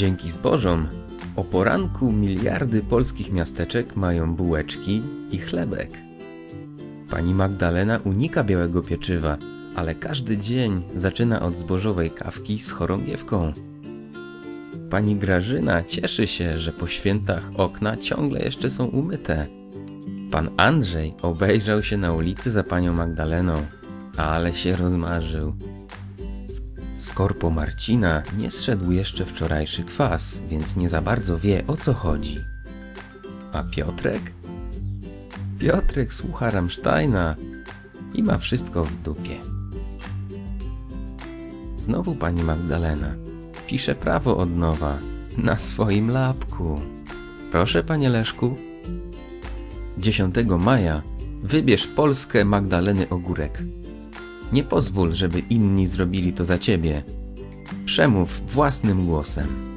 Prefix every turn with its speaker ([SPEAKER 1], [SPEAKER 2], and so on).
[SPEAKER 1] Dzięki zbożom o poranku miliardy polskich miasteczek mają bułeczki i chlebek. Pani Magdalena unika białego pieczywa, ale każdy dzień zaczyna od zbożowej kawki z chorągiewką. Pani Grażyna cieszy się, że po świętach okna ciągle jeszcze są umyte. Pan Andrzej obejrzał się na ulicy za panią Magdaleną, ale się rozmarzył. Z korpo Marcina nie zszedł jeszcze wczorajszy kwas, więc nie za bardzo wie o co chodzi. A Piotrek? Piotrek słucha Rammsteina i ma wszystko w dupie. Znowu pani Magdalena pisze prawo od nowa na swoim lapku. Proszę, panie Leszku. 10 maja wybierz Polskę Magdaleny Ogórek. Nie pozwól, żeby inni zrobili to za ciebie. Przemów własnym głosem.